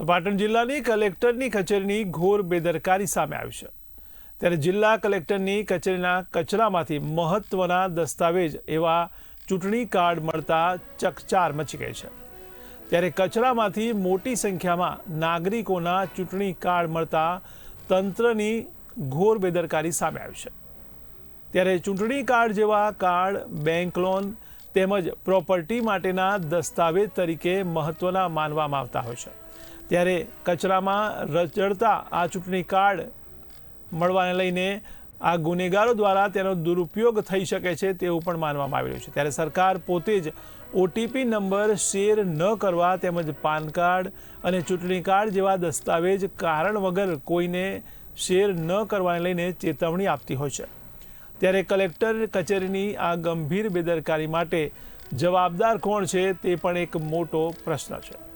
તો પાટણ જિલ્લાની કલેક્ટરની કચેરીની ઘોર બેદરકારી સામે આવી છે. ત્યારે જિલ્લા કલેક્ટરની કચેરીના કચરામાંથી મહત્વના દસ્તાવેજ એવા ચૂંટણી કાર્ડ મળતા ચકચાર મચી ગઈ છે. ત્યારે કચરામાંથી મોટી સંખ્યામાં નાગરિકોના ચૂંટણી કાર્ડ મળતા તંત્રની ઘોર બેદરકારી સામે આવી છે. ત્યારે ચૂંટણી કાર્ડ જેવા કાર્ડ, બેંક લોન તેમજ પ્રોપર્ટી માટેના દસ્તાવેજ તરીકે મહત્વના માનવામાં આવતા હોય છે. ત્યારે કચરામાં રચડતા આ ચૂંટણી કાર્ડ મળવાને લઈને આ ગુનેગારો દ્વારા તેનો દુરુપયોગ થઈ શકે છે તેવું પણ માનવામાં આવી રહ્યું છે. ત્યારે સરકાર પોતે જ ઓટીપી નંબર શેર ન કરવા તેમજ પાન કાર્ડ અને ચૂંટણી કાર્ડ જેવા દસ્તાવેજ કારણ વગર કોઈને શેર ન કરવાને લઈને ચેતવણી આપતી હોય છે. ત્યારે કલેક્ટર કચેરીની આ ગંભીર બેદરકારી માટે જવાબદાર કોણ છે તે પણ એક મોટો પ્રશ્ન છે.